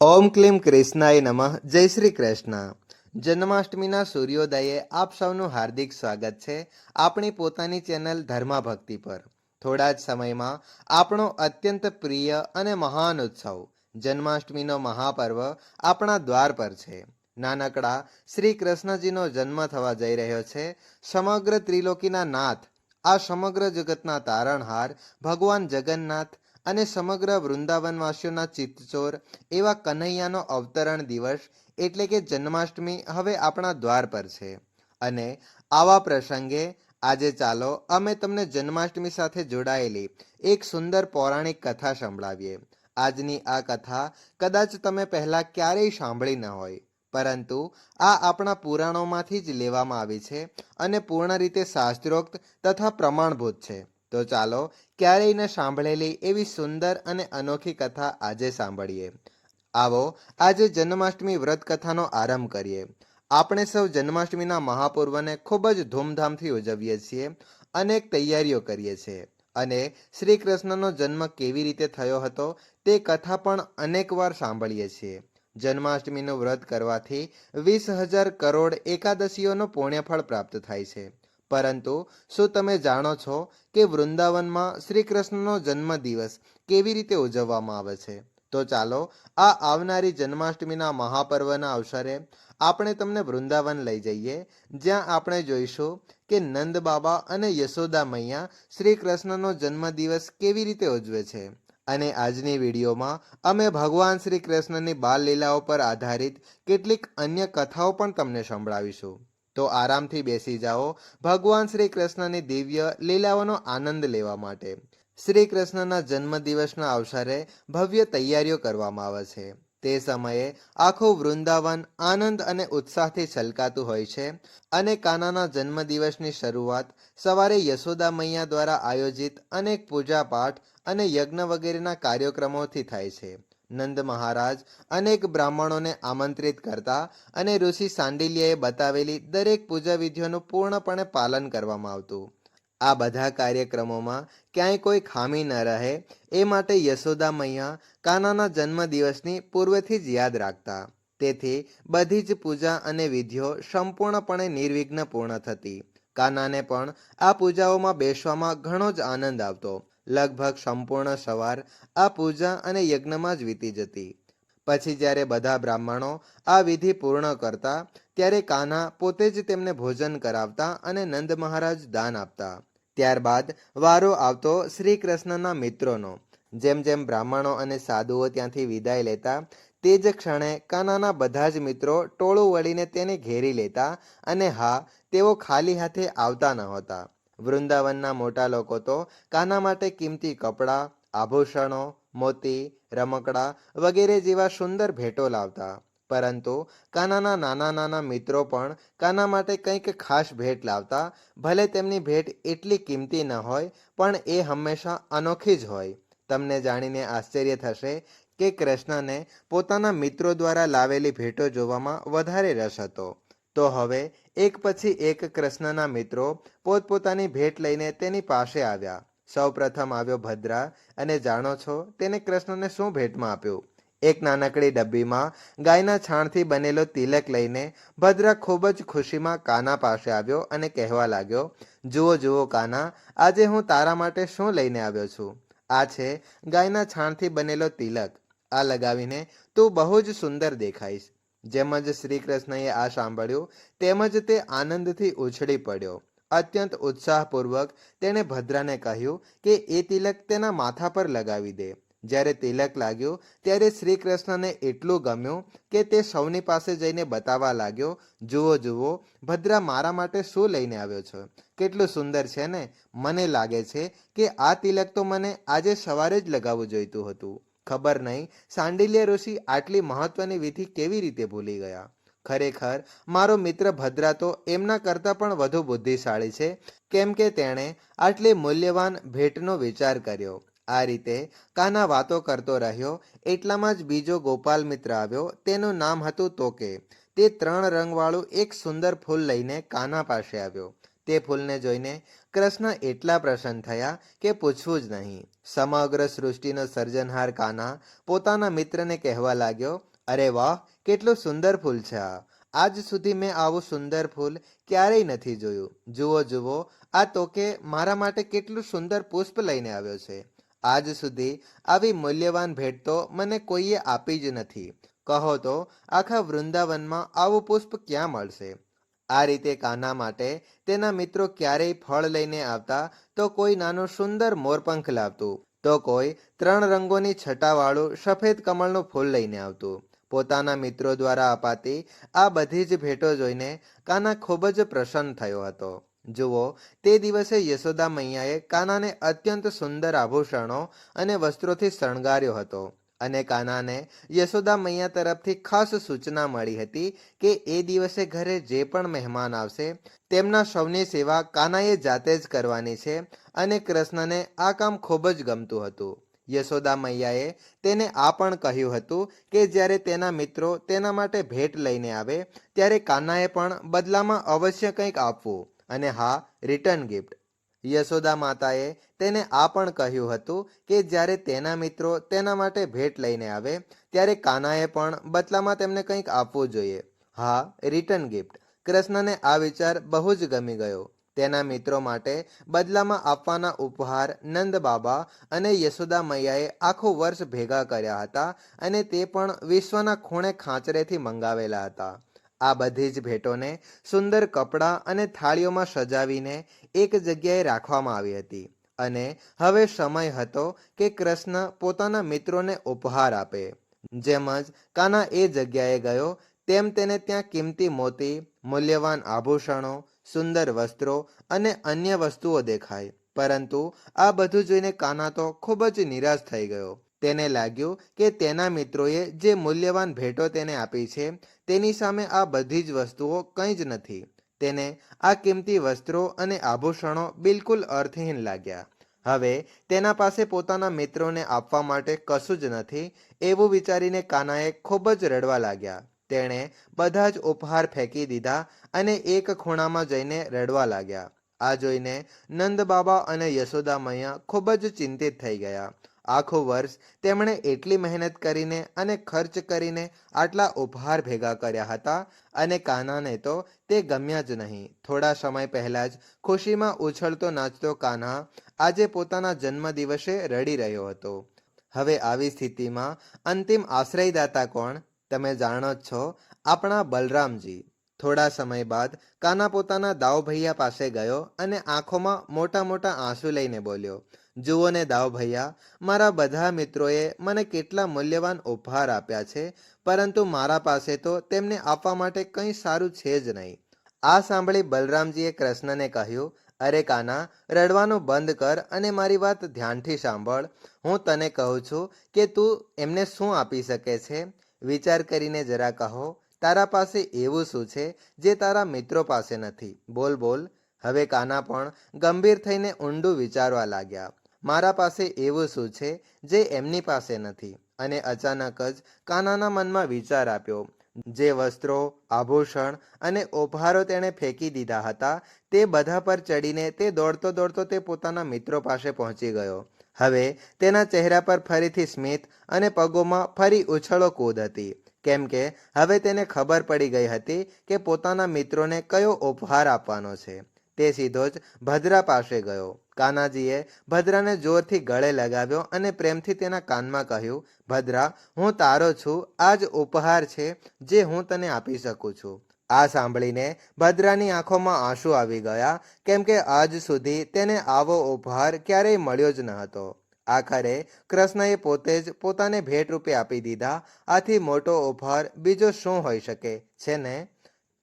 ઓમ ક્લીમ કૃષ્ણાય નમઃ. જય શ્રી કૃષ્ણ. જન્માષ્ટમીના સૂર્યોદયે આપ સૌનું હાર્દિક સ્વાગત છે આપણી પોતાની ચેનલ ધર્મા ભક્તિ પર. થોડા જ સમયમાં આપણો અત્યંત પ્રિય અને મહાન ઉત્સવ, જન્માષ્ટમીનો મહાપર્વ આપણા દ્વાર પર છે. નાનકડા શ્રી કૃષ્ણજીનો જન્મ થવા જઈ રહ્યો છે. સમગ્ર ત્રિલોકીના નાથ, આ સમગ્ર જગતના તારણહાર ભગવાન જગન્નાથ અને સમગ્ર વૃંદાવનવાસીઓના ચિત્તચોર એવા કન્હૈયાનો અવતરણ દિવસ એટલે કે જન્માષ્ટમી હવે આપણા દ્વાર પર છે. અને આવા પ્રસંગે આજે ચાલો અમે તમને જન્માષ્ટમી સાથે જોડાયેલી એક સુંદર પૌરાણિક કથા સંભળાવીએ. આજની આ કથા કદાચ તમે પહેલાં ક્યારેય સાંભળી ન હોય, પરંતુ આ આપણા પુરાણોમાંથી જ લેવામાં આવી છે અને પૂર્ણ રીતે શાસ્ત્રોક્ત તથા પ્રમાણભૂત છે. તો ચાલો ક્યારેય ન સાંભળેલી એવી સુંદર અને અનોખી કથા આજે સાંભળીએ. આવો, આજે જન્માષ્ટમી વ્રત કથાનો આરંભ કરીએ. આપણે સૌ જન્માષ્ટમીના મહાપૂર્વને ખૂબ જ ધૂમધામથી ઉજવીએ છીએ અનેક તૈયારીઓ કરીએ છીએ. અને શ્રી કૃષ્ણનો જન્મ કેવી રીતે થયો હતો તે કથા પણ અનેકવાર સાંભળીએ છીએ. જન્માષ્ટમીનું વ્રત કરવાથી વીસ હજાર કરોડ એકાદશીઓનો પુણ્યફળ પ્રાપ્ત થાય છે. પરંતુ શું તમે જાણો છો કે વૃંદાવનમાં શ્રી કૃષ્ણનો જન્મદિવસ કેવી રીતે ઉજવવામાં આવે છે? તો ચાલો, આ આવનારી જન્માષ્ટમીના મહાપર્વના અવસરે આપણે તમને વૃંદાવન લઈ જઈએ, જ્યાં આપણે જોઈશું કે નંદ બાબા અને યશોદા મૈયા શ્રી કૃષ્ણનો જન્મદિવસ કેવી રીતે ઉજવે છે. અને આજની વિડીયોમાં અમે ભગવાન શ્રી કૃષ્ણની બાલ લીલાઓ પર આધારિત કેટલીક અન્ય કથાઓ પણ તમને સંભળાવીશું. તો આરામથી બેસી જાઓ. ભગવાન શ્રી કૃષ્ણની દિવ્ય લીલાઓનો આનંદ લેવા માટે. શ્રી કૃષ્ણના જન્મદિવસના અવસરે ભવ્ય તૈયારીઓ કરવામાં આવે છે. તે સમયે આખું વૃંદાવન આનંદ અને ઉત્સાહથી છલકાતું હોય છે અને કાનાના જન્મદિવસની શરૂઆત સવારે યશોદા મૈયા દ્વારા આયોજિત અનેક પૂજા પાઠ અને યજ્ઞ વગેરેના કાર્યક્રમોથી થાય છે. નંદ મહારાજ અનેક બ્રાહ્મણોને આમંત્રિત કરતા અને ઋષિ સાંડિલ્યએ બતાવેલી દરેક પૂજા વિધિઓનું પૂર્ણપણે પાલન કરવામાં આવતું. આ બધા કાર્યક્રમોમાં ક્યાંય કોઈ ખામી ન રહે, એ માટે યશોદા મૈયા કાનાના જન્મદિવસની પૂર્વથી જ યાદ રાખતા. તેથી બધી જ પૂજા અને વિધિઓ સંપૂર્ણપણે નિર્વિઘ્ન પૂર્ણ થતી. કાનાને પણ આ પૂજાઓમાં બેસવામાં ઘણો જ આનંદ આવતો. લગભગ સંપૂર્ણ સવાર આ પૂજા અને યજ્ઞમાં જ વીતી જતી. પછી જ્યારે બધા બ્રાહ્મણો આ વિધિ પૂર્ણ કરતા, ત્યારે કાના પોતે જ તેમને ભોજન કરાવતા અને નંદ મહારાજ દાન આપતા. ત્યારબાદ વારો આવતો શ્રી કૃષ્ણના મિત્રોનો. જેમ જેમ બ્રાહ્મણો અને સાધુઓ ત્યાંથી વિદાય લેતા, તે જ ક્ષણે કાનાના બધા જ મિત્રો ટોળું વળીને તેને ઘેરી લેતા અને હા, તેઓ ખાલી હાથે આવતા નહોતા વૃંદાવનના મોટા લોકો તો કાના માટે કિંમતી કપડાં, આભૂષણો, મોતી, રમકડા વગેરે જેવા સુંદર ભેટો લાવતા. પરંતુ કાનાના નાના નાના મિત્રો પણ કાના માટે કંઈક ખાસ ભેટ લાવતા. ભલે તેમની ભેટ એટલી કિંમતી ન હોય, પણ એ હંમેશા અનોખી જ હોય. તમને જાણીને આશ્ચર્ય થશે કે કૃષ્ણને પોતાના મિત્રો દ્વારા લાવેલી ભેટો જોવામાં વધારે રસ હતો. તો હવે એક પછી એક કૃષ્ણના મિત્રો પોતપોતાની ભેટ લઈને તેની પાસે આવ્યા. સૌપ્રથમ આવ્યો ભદ્રા અને જાણો છો તેને કૃષ્ણને શું ભેટમાં આપ્યું? એક નાનકડી ડબ્બીમાં ગાયના છાણથી બનેલો તિલક લઈને ભદ્રા ખૂબ જ ખુશીમાં કાના પાસે આવ્યો અને કહેવા લાગ્યો, જુઓ જુઓ કાના, આજે હું તારા માટે શું લઈને આવ્યો છું? આ છે ગાયના છાણથી બનેલો તિલક. આ લગાવીને તું બહુ જ સુંદર દેખાઈશ. જેમ જ શ્રી કૃષ્ણએ આ સાંભળ્યું તેમજ તે આનંદથી ઉછળી પડ્યો. અત્યંત ઉત્સાહપૂર્વક તેણે ભદ્રાને કહ્યું કે એ તિલક તેના માથા પર લગાવી દે. જ્યારે તિલક લાગ્યું, ત્યારે શ્રી કૃષ્ણને એટલું ગમ્યું કે તે સૌની પાસે જઈને બતાવવા લાગ્યો, જુઓ જુઓ, ભદ્રા મારા માટે શું લઈને આવ્યો છો? કેટલું સુંદર છે ને? મને લાગે છે કે આ તિલક તો મને આજે સવારે જ લગાવવું જોઈતું હતું. ખબર નહીં, સાંડિલ્ય ઋષિ આટલી મહત્વની વિધિ કેવી રીતે ભૂલી ગયા? ખરેખર, મારો મિત્ર ભદ્રા તો એમના કરતાં પણ વધુ બુદ્ધિશાળી છે. કેમ કે તેણે આટલી મૂલ્યવાન ભેટનો વિચાર કર્યો. આ રીતે કાના વાતો કરતો રહ્યો, એટલામાં જ બીજો ગોપાલ મિત્ર આવ્યો, તેનું નામ હતું તોકે. તે ત્રણ રંગવાળું એક સુંદર ફૂલ લઈને કાના પાસે આવ્યો. તે ફૂલને જોઈને કૃષ્ણ એટલા પ્રસન્ન થયા કે પૂછવું જ નહીં. સમગ્ર સૃષ્ટિનો સર્જનહાર કાના પોતાના મિત્રને કહેવા લાગ્યો, અરે વાહ, કેટલું સુંદર ફૂલ છે આ. આજ સુધી મેં આવું સુંદર ફૂલ ક્યારેય નથી જોયું. જુઓ જુઓ, આ તોકે મારા માટે કેટલું સુંદર પુષ્પ લઈને આવ્યો છે. આજ સુધી આવી મૂલ્યવાન ભેટ તો મને કોઈએ આપી જ નથી. કહો તો, આખા વૃંદાવનમાં આવું પુષ્પ ક્યાં મળશે? આ રીતે કાના માટે તેના મિત્રો ક્યારેય ફળ લઈને આવતા તો કોઈ નાનું સુંદર મોરપંખ લાવતું, તો કોઈ ત્રણ રંગોની છટાવાળું સફેદ કમળનું ફૂલ લઈને આવતું. પોતાના મિત્રો દ્વારા અપાતી આ બધી જ ભેટો જોઈને કાના ખૂબ જ પ્રસન્ન થયો હતો. જુઓ, તે દિવસે યશોદા મૈયાએ કાનાને અત્યંત સુંદર આભૂષણો અને વસ્ત્રોથી શણગાર્યો હતો. અને કાનાને યશોદા મૈયા તરફથી ખાસ સૂચના મળી હતી કે એ દિવસે ઘરે જે પણ મહેમાન આવશે, તેમના સૌની સેવા કાનાએ જાતે જ કરવાની છે અને કૃષ્ણને આ કામ ખૂબ જ ગમતું હતું. યશોદા મૈયાએ તેને આ પણ કહ્યું હતું કે જ્યારે તેના મિત્રો તેના માટે ભેટ લઈને આવે, ત્યારે કાનાએ પણ બદલામાં અવશ્ય કંઈક આપવું અને હા રિટર્ન ગિફ્ટ યશોદા માતાએ તેને આ પણ કહ્યું હતું કે જ્યારે તેના મિત્રો તેના માટે ભેટ લઈને આવે, ત્યારે કાનાએ પણ બદલામાં તેમને કંઈક આપવું જોઈએ. હા, રિટર્ન ગિફ્ટ. કૃષ્ણને આ વિચાર બહુ જ ગમી ગયો. તેના મિત્રો માટે બદલામાં આપવાના ઉપહાર નંદ બાબા અને યશોદા મૈયાએ આખું વર્ષ ભેગા કર્યા હતા અને તે પણ વિશ્વના ખૂણે ખાંચરેથી મંગાવેલા હતા. આ બધી જ ભેટોને સુંદર કપડાં અને થાળીઓમાં સજાવીને એક જગ્યાએ રાખવામાં આવી હતી અને હવે સમય હતો કે કૃષ્ણ પોતાના મિત્રોને ઉપહાર આપે. જેમ જ કાના એ જગ્યાએ ગયો, તેમ તેને ત્યાં કિંમતી મોતી, મૂલ્યવાન આભૂષણો, સુંદર વસ્ત્રો અને અન્ય વસ્તુઓ દેખાય પરંતુ આ બધું જોઈને કાના તો ખૂબ જ નિરાશ થઈ ગયો. તેને લાગ્યું કે તેના મિત્રોએ જે મૂલ્યવાન ભેટો તેને આપી છે, તેની સામે આ બધી જ વસ્તુઓ કંઈ જ નથી. તેને આ કિંમતી વસ્ત્રો અને આભૂષણો બિલકુલ અર્થહીન લાગ્યા. હવે તેના પાસે પોતાના મિત્રોને આપવા માટે કશું જ નથી એવું વિચારીને કાનાએ ખૂબ જ રડવા લાગ્યા. તેણે બધા જ ઉપહાર ફેંકી દીધા અને એક ખૂણામાં જઈને રડવા લાગ્યા. આ જોઈને નંદ બાબા અને યશોદા મૈયા ખૂબ જ ચિંતિત થઈ ગયા. આખું વર્ષ તેમણે એટલી મહેનત કરીને અને ખર્ચ કરીને આટલા ઉપહાર ભેગા કર્યા હતા અને કાનાને તો તે ગમ્યા જ નહીં. થોડા સમય પહેલા જ ખુશીમાં ઉછળતો નાચતો કાના આજે પોતાના જન્મદિવસે રડી રહ્યો હતો. હવે આવી સ્થિતિમાં અંતિમ આશ્રયદાતા કોણ? તમે જાણો જ છો, આપણા બલરામજી. થોડા સમય બાદ કાના પોતાના દાવ ભૈયા પાસે ગયો અને આંખોમાં મોટા મોટા આંસુ લઈને બોલ્યો જુઓ ને દાવ ભૈયા, મારા બધા મિત્રોએ મને કેટલા મૂલ્યવાન ઉપહાર આપ્યા છે, પરંતુ મારા પાસે તો તેમને આપવા માટે કંઈ સારું છે જ નહીં. આ સાંભળી બલરામજીએ કૃષ્ણને કહ્યું, અરે કાના, રડવાનું બંધ કર અને મારી વાત ધ્યાનથી સાંભળ. હું તને કહું છું કે તું એમને શું આપી શકે છે? વિચાર કરીને જરા કહો, તારા પાસે એવું શું છે જે તારા મિત્રો પાસે નથી? બોલ બોલ. હવે કાના પણ ગંભીર થઈને ઊંડું વિચારવા લાગ્યા. મારા પાસે એવું શું છે જે એમની પાસે નથી? અને અચાનક જ કાનાના મનમાં વિચાર આપ્યો જે વસ્ત્રો, આભૂષણ અને ઉપહારો તેણે ફેંકી દીધા હતા, તે બધા પર ચડીને તે દોડતો દોડતો તે પોતાના મિત્રો પાસે પહોંચી ગયો. હવે તેના ચહેરા પર ફરીથી સ્મિત અને પગોમાં ફરી ઉછળો કૂદ હતી. કેમ કે હવે તેને ખબર પડી ગઈ હતી કે પોતાના મિત્રોને કયો ઉપહાર આપવાનો છે. તે સીધો જ ભદ્રા પાસે ગયો. કાનાજીએ ભદ્રાને જોરથી ગળે લગાવ્યો અને પ્રેમથી તેના કાનમાં કહ્યું, ભદ્રા, હું તારો છું આ જ ઉપહાર છે જે હું તને આપી શકું છું. આ સાંભળીને ભદ્રાની આંખોમાં આંસુ આવી ગયા, કેમ કે આજ સુધી તેને આવો ઉપહાર ક્યારેય મળ્યો જ ન હતો. આખરે કૃષ્ણએ પોતે જ પોતાને ભેટ રૂપે આપી દીધા, આથી મોટો ઉપહાર બીજો શું હોઈ શકે? છે ને?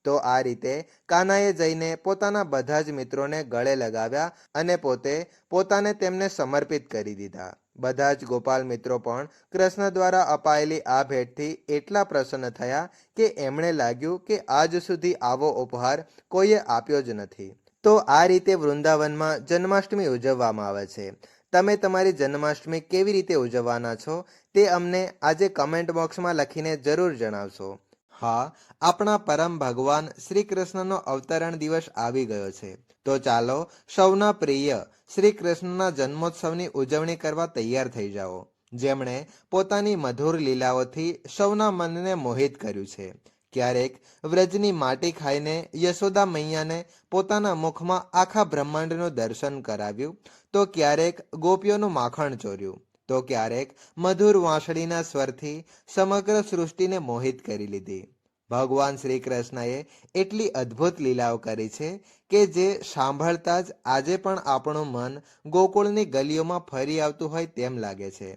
તો આ રીતે કાનાએ જઈને પોતાના બધા જ મિત્રોને ગળે લગાવ્યા અને પોતે પોતાને તેમને સમર્પિત કરી દીધા. બધા જ ગોપાલ મિત્રો પણ કૃષ્ણ દ્વારા અપાયેલી આ ભેટથી એટલા પ્રસન્ન થયા કે એમણે લાગ્યું કે આજ સુધી આવો ઉપહાર કોઈએ આપ્યો જ નથી. તો આ રીતે વૃંદાવનમાં જન્માષ્ટમી ઉજવવામાં આવે છે. તમે તમારી જન્માષ્ટમી કેવી રીતે ઉજવવાના છો તે અમને આજે કમેન્ટ બોક્સમાં લખીને જરૂર જણાવશો. હા, આપણા પરમ ભગવાન શ્રી કૃષ્ણનો અવતરણ દિવસ આવી ગયો છે. તો ચાલો સૌના પ્રિય શ્રી કૃષ્ણના જન્મોત્સવની ઉજવણી કરવા તૈયાર થઈ જાઓ. જેમણે પોતાની મધુર લીલાઓથી સૌના મનને મોહિત કર્યું છે. ક્યારેક વ્રજની માટી ખાઈને યશોદા મૈયાને પોતાના મુખમાં આખા બ્રહ્માંડનું દર્શન કરાવ્યું, તો ક્યારેક ગોપીઓનું માખણ ચોર્યું. તો ક્યારેક મધુર વાંસળીના સ્વરથી સમગ્ર સૃષ્ટિને મોહિત કરી લીધી. ભગવાન શ્રી કૃષ્ણએ એટલી અદ્ભુત લીલાઓ કરી છે કે જે સાંભળતા જ આજે પણ આપણું મન ગોકુળની ગલીઓમાં ફરી આવતું હોય તેમ લાગે છે.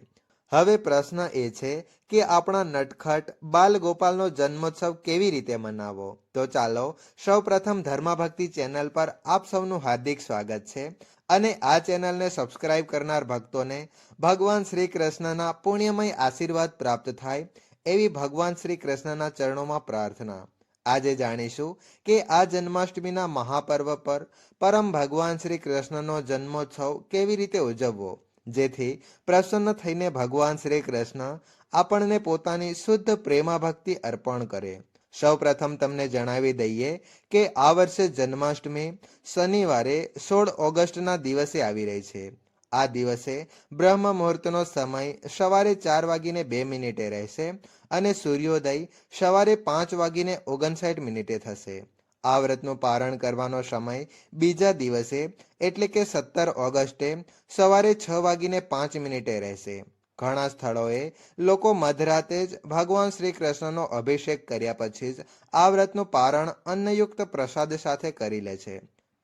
હવે પ્રશ્ન એ છે કે આપણા નટખટ બાલ ગોપાલનો જન્મોત્સવ કેવી રીતે મનાવવો તો ચાલો, સૌપ્રથમ ધર્માભક્તિ ચેનલ પર આપ સૌનું હાર્દિક સ્વાગત છે અને આ ચેનલને સબસ્ક્રાઇબ કરનાર ભક્તોને ભગવાન શ્રી કૃષ્ણના પુણ્યમય આશીર્વાદ પ્રાપ્ત થાય એવી ભગવાન શ્રી કૃષ્ણના ચરણોમાં પ્રાર્થના. આજે જાણીશું કે આ જન્માષ્ટમીના મહાપર્વ પર પરમ ભગવાન શ્રી કૃષ્ણનો જન્મોત્સવ કેવી રીતે ઉજવવો? જેથી પ્રસન્ન થઈને ભગવાન શ્રી કૃષ્ણ આપણને પોતાની શુદ્ધ પ્રેમાભક્તિ અર્પણ કરે. સૌપ્રથમ તમને જણાવી દઈએ કે આ વર્ષે જન્માષ્ટમી શનિવારે સોળ ઓગસ્ટના દિવસે આવી રહી છે. આ દિવસે બ્રહ્મ મુહૂર્તનો સમય સવારે ચાર વાગીને બે મિનિટે રહેશે અને સૂર્યોદય સવારે પાંચ વાગીને ઓગણસાઠ મિનિટે થશે. આ વ્રતનું પારણ કરવાનો સમય બીજા દિવસે, એટલે કે સત્તર ઓગસ્ટે સવારે છ વાગીને પાંચ મિનિટે રહેશે. ઘણા સ્થળોએ લોકો મધરાતે જ ભગવાન શ્રી કૃષ્ણનો અભિષેક કર્યા પછી જ આ વ્રતનું પારણ અન્નયુક્ત પ્રસાદ સાથે કરી લે છે.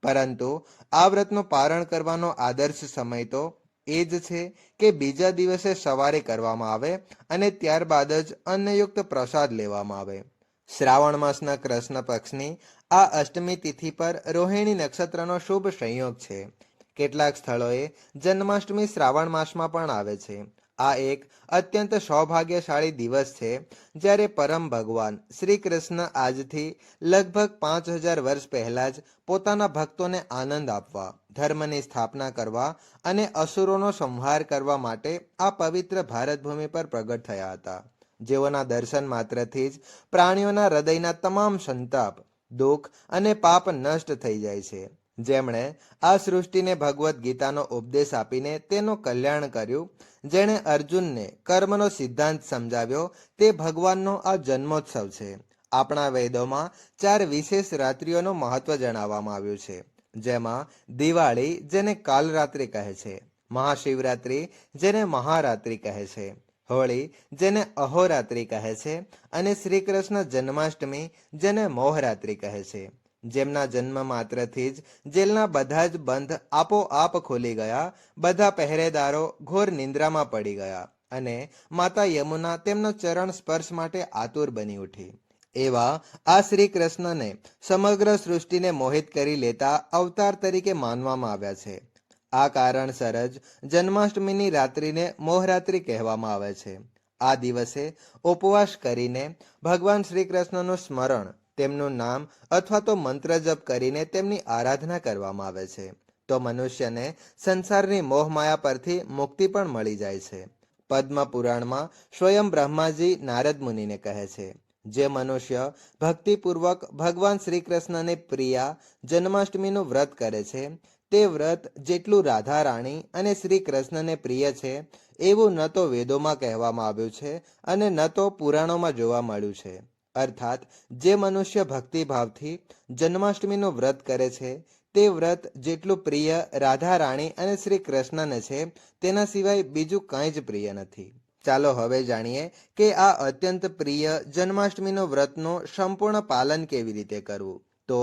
પરંતુ આ વ્રતનું પારણ કરવાનો આદર્શ સમય તો એ જ છે કે બીજા દિવસે સવારે કરવામાં આવે અને ત્યારબાદ જ અન્નયુક્ત પ્રસાદ લેવામાં આવે. શ્રાવણ માસના કૃષ્ણ પક્ષની આ અષ્ટમી તિથિ પર રોહિણી નક્ષત્રનો શુભ સંયોગ છે. કેટલાક સ્થળોએ જન્માષ્ટમી શ્રાવણ માસમાં પણ આવે છે. આ એક અત્યંત સૌભાગ્યશાળી દિવસ છે, જ્યારે પરમ ભગવાન શ્રી કૃષ્ણ આજથી લગભગ પાંચ હજાર વર્ષ પહેલા જ પોતાના ભક્તોને આનંદ આપવા, ધર્મની સ્થાપના કરવા અને અસુરોનો સંહાર કરવા માટે આ પવિત્ર ભારત ભૂમિ પર પ્રગટ થયા હતા. જેઓના દર્શન માત્રથી જ પ્રાણીઓના હૃદયના તમામ સંતાપ, દુઃખ અને પાપ નષ્ટ થઈ જાય છે. જેમણે આ સૃષ્ટિને ભગવદ્ ગીતાનો ઉપદેશ આપીને તેનું કલ્યાણ કર્યું, જેણે અર્જુનને કર્મનો સિદ્ધાંત સમજાવ્યો, તે ભગવાનનો આ જન્મોત્સવ છે. આપણા વેદોમાં ચાર વિશેષ રાત્રિઓનું મહત્વ જણાવવામાં આવ્યું છે. જેમાં દિવાળી જેને કાલરાત્રિ કહે છે, મહાશિવરાત્રિ જેને મહારાત્રિ કહે છે. હોળી જેને અહોરાત્રિ કહે છે અને શ્રી કૃષ્ણ જન્માષ્ટમી જેને મોહરાત્રિ કહે છે. જેમના જન્મ માત્રથી જ જેલના બધા જ બંધ આપોઆપ ખોલી ગયા, બધા પહેરેદારો ઘોર નિંદ્રામાં પડી ગયા અને માતા યમુના તેમનો ચરણ સ્પર્શ માટે આતુર બની ઉઠી. એવા આ શ્રી કૃષ્ણને સમગ્ર સૃષ્ટિને મોહિત કરી લેતા અવતાર તરીકે માનવામાં આવ્યા છે. આ કારણસર જ જન્માષ્ટમીની રાત્રિને મોહરાત્રિ કહેવામાં આવે છે. આ દિવસે ઉપવાસ કરીને ભગવાન શ્રી કૃષ્ણનું સ્મરણ, તેમનું નામ અથવા તો મંત્ર જપ કરીને તેમની આરાધના કરવામાં આવે છે. તો મનુષ્યને સંસારની મોહમાયા પરથી મુક્તિ પણ મળી જાય છે. પદ્મ પુરાણમાં સ્વયં બ્રહ્માજી નારદ મુનિને કહે છે, જે મનુષ્ય ભક્તિપૂર્વક ભગવાન શ્રી કૃષ્ણને પ્રિયા જન્માષ્ટમીનું વ્રત કરે છે તે વ્રત જેટલું રાધા રાણી અને શ્રી કૃષ્ણને પ્રિય છે, એવું ન તો વેદોમાં કહેવામાં આવ્યું છે અને ન તો પુરાણોમાં જોવા મળ્યું છે. અર્થાત, જે મનુષ્ય ભક્તિભાવથી જન્માષ્ટમીનું વ્રત કરે છે, તે વ્રત જેટલું પ્રિય રાધા રાણી અને શ્રી કૃષ્ણને છે, તેના સિવાય બીજું કંઈ જ પ્રિય નથી. ચાલો હવે જાણીએ કે આ અત્યંત પ્રિય જન્માષ્ટમીનો વ્રતનું સંપૂર્ણ પાલન કેવી રીતે કરવું. તો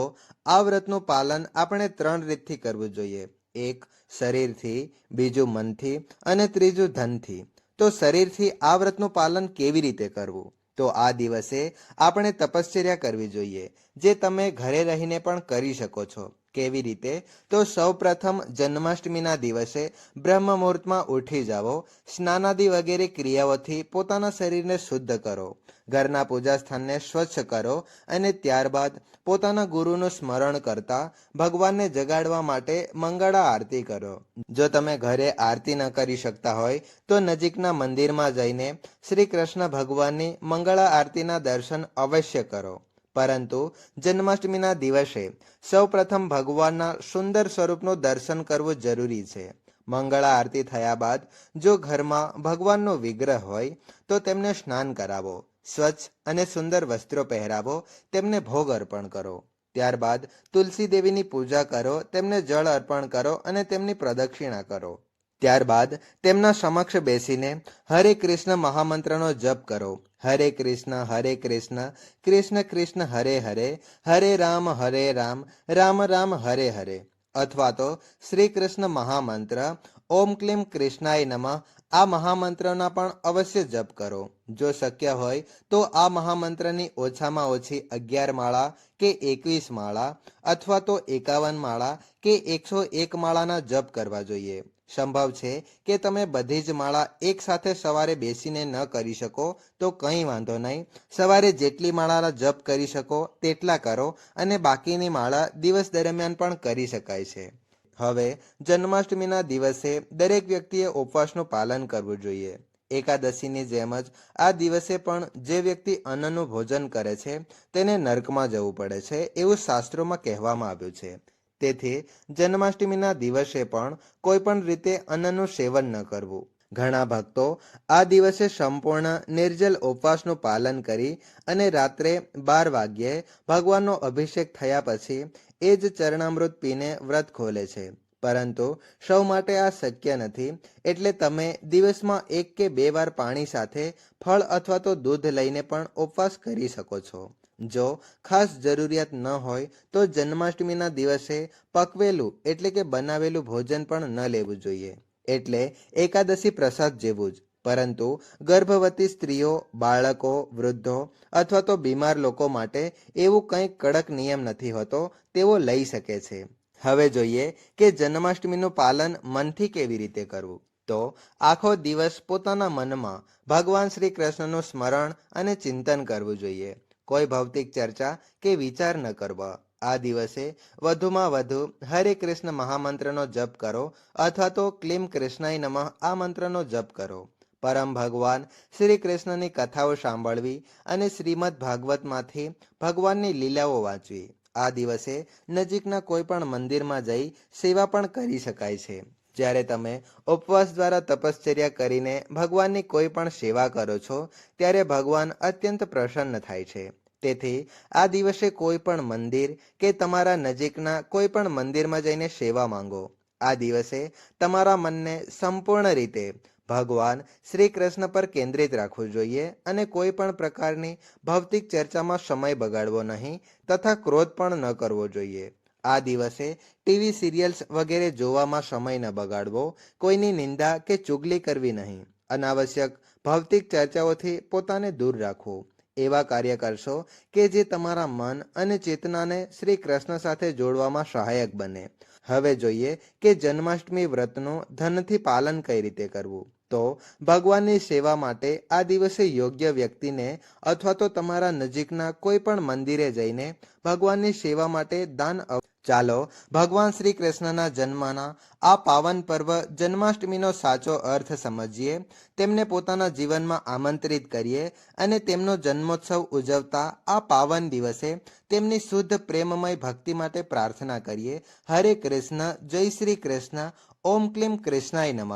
આ વ્રતનું પાલન આપણે ત્રણ રીતથી કરવું જોઈએ. એક, શરીરથી, બીજું મનથી અને ત્રીજું ધનથી. તો શરીરથી આ વ્રતનું પાલન કેવી રીતે કરવું? તો આ દિવસે આપણે તપશ્ચર્યા કરવી જોઈએ, જે તમે ઘરે રહીને પણ કરી શકો છો. કેવી રીતે? તો સૌપ્રથમ જન્માષ્ટમીના દિવસે બ્રહ્મ મુહૂર્તમાં ઉઠી જાઓ, સ્નાનાદિ વગેરે ક્રિયાઓથી પોતાના શરીરને શુદ્ધ કરો, ઘરના પૂજા સ્થાનને સ્વચ્છ કરો અને ત્યારબાદ પોતાના ગુરુનું સ્મરણ કરતા ભગવાનને જગાડવા માટે મંગળા આરતી કરો. જો તમે ઘરે આરતી ન કરી શકતા હોય, તો નજીકના મંદિરમાં જઈને શ્રી કૃષ્ણ ભગવાનની મંગળા આરતીના દર્શન અવશ્ય કરો. પરંતુ જન્માષ્ટમીના દિવસે સૌપ્રથમ ભગવાનના સુંદર સ્વરૂપનું દર્શન કરવું જરૂરી છે. મંગળા આરતી થયા બાદ જો ઘરમાં ભગવાનનો વિગ્રહ હોય, તો તેમને સ્નાન કરાવો. સ્વચ્છ અને સુંદર વસ્ત્રો પહેરાવો, તેમને ભોગ અર્પણ કરો. ત્યારબાદ તુલસી દેવીની પૂજા કરો, તેમને જળ અર્પણ કરો અને તેમની પ્રદક્ષિણા કરો. ત્યારબાદ તેમના સમક્ષ બેસીને હરે કૃષ્ણ મહામંત્રનો જપ કરો. હરે કૃષ્ણ હરે કૃષ્ણ કૃષ્ણ કૃષ્ણ હરે હરે હરે રામ હરે રામ રામ રામ હરે હરે. અથવા તો શ્રી કૃષ્ણ મહામંત્ર, ઓમ ક્લીમ કૃષ્ણાય નમઃ આ મહામંત્રના પણ અવશ્ય જપ કરો. જો શક્ય હોય, તો આ મહામંત્રની ઓછામાં ઓછી અગિયાર માળા કે એકવીસ માળા અથવા તો એકાવન માળા કે એકસો એક માળાના જપ કરવા જોઈએ. સંભવ છે કે તમે બધી જ માળા એક સાથે સવારે બેસીને ન કરી શકો, તો કંઈ વાંધો નહીં. સવારે જેટલી માળાના જપ કરી શકો, તેટલા કરો અને બાકીની માળા દિવસ દરમિયાન પણ કરી શકાય છે. હવે જન્માષ્ટમીના દિવસે દરેક વ્યક્તિએ ઉપવાસનું પાલન કરવું જોઈએ. એકાદશીની જેમ જ આ દિવસે પણ જે વ્યક્તિ અન્નનું ભોજન કરે છે, તેને નર્કમાં જવું પડે છે એવું શાસ્ત્રોમાં કહેવામાં આવ્યું છે. તેથી જન્માષ્ટમીના દિવસે પણ કોઈ પણ રીતે અન્નનું સેવન ન કરવું. ઘણા ભક્તો આ દિવસે સંપૂર્ણ નિર્જલ ઉપવાસનું પાલન કરી અને રાત્રે બાર વાગ્યે ભગવાનનો અભિષેક થયા પછી એ જ ચરણામૃત પીને વ્રત ખોલે છે. પરંતુ સૌ માટે આ શક્ય નથી એટલે તમે દિવસમાં એક કે બે વાર પાણી સાથે ફળ અથવા તો દૂધ લઈને પણ ઉપવાસ કરી શકો છો. જો ખાસ જરૂરિયાત ન હોય તો જન્માષ્ટમીના દિવસે પકવેલું એટલે કે બનાવેલું ભોજન પણ ન લેવું જોઈએ. એટલે એકાદશી પ્રસાદ જેવું જ. પરંતુ ગર્ભવતી સ્ત્રીઓ, બાળકો, વૃદ્ધો અથવા તો બીમાર લોકો માટે એવું કંઈ કડક નિયમ નથી હોતો તેવો લઈ શકે છે. હવે જોઈએ કે જન્માષ્ટમીનું પાલન મનથી કેવી રીતે કરવું? તો આખો દિવસ પોતાના મનમાં ભગવાન શ્રી કૃષ્ણનું સ્મરણ અને ચિંતન કરવું જોઈએ. કોઈ ભૌતિક ચર્ચા કે વિચાર ન કરવા. આ દિવસે વધુમાં વધુ હરે કૃષ્ણ મહામંત્રનો જપ કરો અથવા તો ક્લીમ કૃષ્ણાય નમઃ આ મંત્રનો જપ કરો. પરમ ભગવાન શ્રી કૃષ્ણની કથાઓ સાંભળવી અને શ્રીમદ ભાગવતમાંથી ભગવાનની લીલાઓ વાંચવી. આ દિવસે નજીકના કોઈ પણ મંદિરમાં જઈ સેવા પણ કરી શકાય છે. જ્યારે તમે ઉપવાસ દ્વારા તપશ્ચર્યા કરીને ભગવાનની કોઈ પણ સેવા કરો છો, ત્યારે ભગવાન અત્યંત પ્રસન્ન થાય છે. તેથી આ દિવસે કોઈ પણ મંદિર કે તમારા નજીકના કોઈ પણ મંદિરમાં જઈને સેવા માંગો. આ દિવસે તમારા મનને સંપૂર્ણ રીતે ભગવાન શ્રી કૃષ્ણ પર કેન્દ્રિત રાખવું જોઈએ અને કોઈ પણ પ્રકારની ભૌતિક ચર્ચામાં સમય બગાડવો નહીં તથા ક્રોધ પણ ન કરવો જોઈએ. આ દિવસે ટીવી સિરિયલ્સ વગેરે જોવામાં સમય ન બગાડવો, કોઈની નિંદા કે ચુગલી કરવી નહીં. અનાવશ્યક ભૌતિક ચર્ચાઓથી પોતાને દૂર રાખવું. એવા કાર્ય કરશો કે જે તમારા મન અને ચેતનાને શ્રી કૃષ્ણ સાથે જોડવામાં સહાયક બને. હવે જોઈએ કે જન્માષ્ટમી વ્રતનું ધનથી પાલન કઈ રીતે કરવું? તો ભગવાનની સેવા માટે આ દિવસે યોગ્ય વ્યક્તિને અથવા તો તમારા નજીકના કોઈ પણ મંદિરે જઈને ભગવાનની સેવા માટે દાન ચાલો, ભગવાન શ્રી કૃષ્ણના જન્મના આ પાવન પર્વ જન્માષ્ટમીનો સાચો અર્થ સમજીએ. તેમને પોતાના જીવનમાં આમંત્રિત કરીએ અને તેમનો જન્મોત્સવ ઉજવતા આ પાવન દિવસે તેમની શુદ્ધ પ્રેમમય ભક્તિ માટે પ્રાર્થના કરીએ. હરે કૃષ્ણ, જય શ્રી કૃષ્ણ, ઓમ ક્લીમ કૃષ્ણાય નમઃ.